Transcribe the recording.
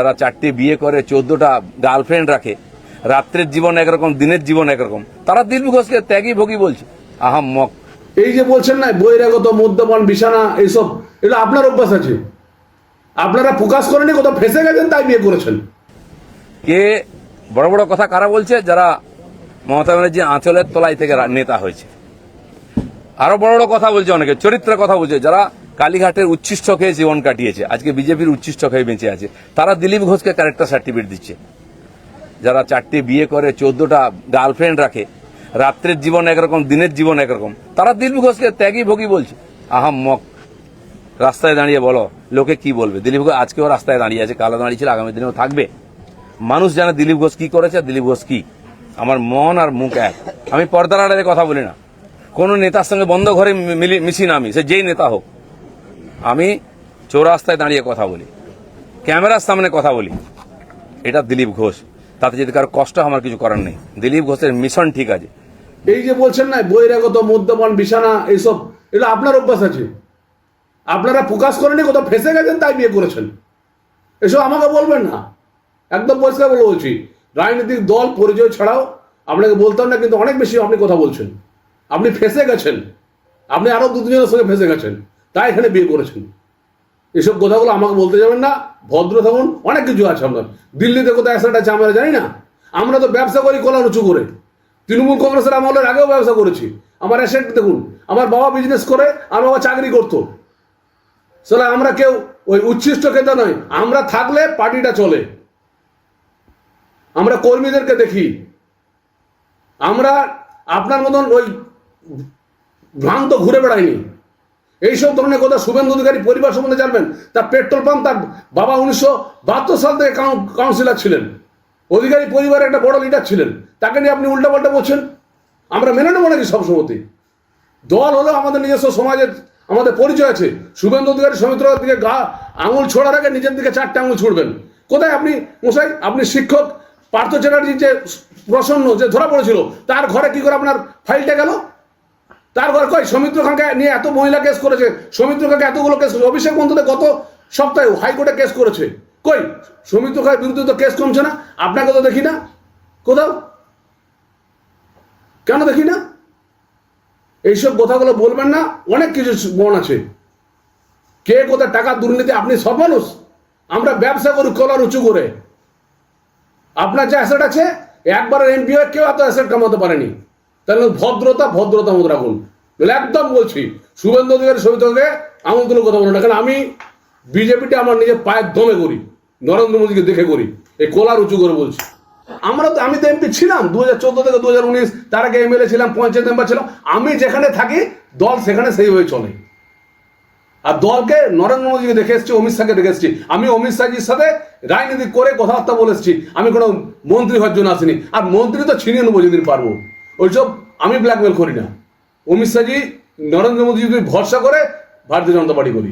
যারা চারটি বিয়ে করে চোদ্দটা গার্লফ্রেন্ড রাখে। রাত্রের জীবন একরকম দিনের জীবন একরকম। তারা দিলীপ ঘোষকে ত্যাগী ভোগী বলছে। আহাম মক। এই যে বলছেন না বহিরাগত মদ্যপান বিছানা এইসব এগুলো আপনার অভ্যাস আছে। আপনারা প্রকাশ করেনি কোথাও ফেসে গেছেন তাই বিয়ে করেছেন। কে? বড় বড় কথা কারা বলছে? যারা মমতা ব্যানার্জি আঁচলের তলায় থেকে নেতা হয়েছে। আরও বড় বড় কথা বলছে অনেকে চরিত্রের কথা বলছে। যারা কালীঘাটের উচ্ছিষ্ট খেয়ে জীবন কাটিয়েছে। আজকে বিজেপির উচ্ছিষ্ট খেয়ে বেঁচে আছে। তারা দিলীপ ঘোষকে ক্যারেক্টার সার্টিফিকেট দিচ্ছে। যারা চারটি বিয়ে করে, চোদ্দটা গার্লফ্রেন্ড রাখে, রাত্রের জীবন একরকম, দিনের জীবন একরকম, তারা দিলীপ ঘোষকে ত্যাগী ভোগী বলছে। আহাম মক, রাস্তায় দাঁড়িয়ে বলো, লোকে কি বলবে? দিলীপ ঘোষ আজকেও রাস্তায় দাঁড়িয়ে আছে, কালো দাঁড়িয়ে ছিল, আগামী দিনেও থাকবে। মানুষ জানে দিলীপ ঘোষ কি করেছে দিলীপ ঘোষ কি? আমার মন আর মুখ এক। আমি পর্দার আড়ালে কথা বলি না। কোনো নেতার সঙ্গে বন্ধ ঘরে মিলি- মিশি না আমি, সে যেই নেতা হোক। আমি চৌরাস্তায় দাঁড়িয়ে কথা বলি। ক্যামেরার সামনে কথা বলি। এটা দিলীপ ঘোষ। তাতে যদি কারও কষ্ট আমার কিছু করার নেই। দিলীপ ঘোষের মিশন ঠিক আছে। এই যে বলছেন না, বহিরাগত মদ্যপান, বিছানা এইসব এগুলো আপনার অভ্যাস আছে। আপনারা প্রকাশ করেনি কোথাও ফেসে গেছেন, তাই বিয়ে করেছেন। এসব আমাকে বলবেন না। একদম পরিষ্কার বলে বলছি। রাজনৈতিক দল, পরিচয় ছাড়াও আপনাকে বলতাম না, কিন্তু অনেক বেশি আপনি কথা বলছেন। আপনি ফেসে গেছেন। আপনি আরও দু তিনজনের সঙ্গে ফেসে গেছেন। তাই এখানে বিয়ে করেছেন। এসব কথাগুলো আমাকে বলতে যাবেন না, ভদ্র থাকুন, অনেক কিছু আছে আপনার। দিল্লিতে কোথায় অ্যাসেট আছে আমরা জানি না। আমরা তো ব্যবসা করি কলা উঁচু করে। তৃণমূল কংগ্রেসের আমলের আগেও ব্যবসা করেছি। আমার অ্যাসেট দেখুন, আমার বাবা বিজনেস করে, আমার বাবা চাকরি করতো। সেটা আমরা কেউ ওই উচ্ছিষ্ট খেতে নয়, আমরা থাকলে পার্টিটা চলে। আমরা কর্মীদেরকে দেখি। আমরা আপনার মতন ওই ভ্রান্ত ঘুরে বেড়াইনি। এইসব ধরনের কথা শুভেন্দু অধিকারী পরিবার সম্বন্ধে জানবেন। তার পেট্রোল পাম্প, তার বাবা উনিশশো বাহাত্তর সাল থেকে কাউন- কাউন্সিলর ছিলেন। অধিকারী পরিবারের একটা বড় লিডার ছিলেন। তাকে নিয়ে আপনি উল্টাপাল্টা বলছেন। আমরা মেনে নেব নাকি সবসময়তেই দল হলো আমাদের নিজস্ব সমাজের আমাদের পরিচয় আছে। শুভেন্দু অধিকারী সমিত্র দিকে গা আঙুল ছোড়ার আগে নিজের দিকে চারটে আঙুল ছুড়বেন। কোথায় আপনি মশাই? আপনি শিক্ষক পার্থ চ্যাটার্জি যে প্রসন্ন যে ধরা পড়েছিল, তার ঘরে কি করে আপনার ফাইলটা গেল? তার ঘর কই, সৌমিত্র খানকে নিয়ে এত মহিলা কেস করেছে, সৌমিত্র খানকে এতগুলো কেস অভিষেক বন্ধুদের গত সপ্তাহে হাইকোর্টে কেস করেছে। কই, সৌমিত্র খানের বিরুদ্ধে তো কেস কমছে না, আপনাকে তো দেখি না, কোথাও? কেন দেখি না? এইসব কথাগুলো বলবেন না, অনেক কিছু মন আছে। কে কোথায় টাকা দুর্নীতি, আপনি সব মানুষ, আমরা ব্যবসা করি কলার উঁচু করে। আপনার যে অ্যাসেট আছে একবার এমপি হয়ে কেউ এত অ্যাসেট কামাতে পারেনি। তাহলে ভদ্রতা ভদ্রতা মতো রাখুন একদম বলছি, শুভেন্দু অধিকারী সবিতকে আঙুল তুলে কথা বলুন না কারণ আমি বিজেপিটা আমার নিজের পায়ের দমে করি, নরেন্দ্র মোদীকে দেখে করি, এই কোলার উঁচু করে বলছি। আমরা তো, আমি তো এমপি ছিলাম দু হাজার চোদ্দ থেকে দু হাজার উনিশ, তার আগে এমএলএ ছিলাম, পঞ্চায়েত মেম্বার ছিলাম, আমি যেখানে থাকি, দল সেখানে সেইভাবে চলে। আর দলকে নরেন্দ্র মোদীকে দেখে এসেছি, অমিত শাহকে দেখে এসেছি, আমি অমিত শাহজির সাথে রাজনীতি করে কথাবার্তা বলে এসেছি, আমি কোনো মন্ত্রী হওয়ার জন্য আসিনি, আর মন্ত্রী তো ছিনিয়ে নেব যেদিন পারব। ওইসব আমি ব্ল্যাকমেল করি না। অমিত শাহজি, নরেন্দ্র মোদী যদি ভরসা করে, ভারতীয় জনতা পার্টি করি।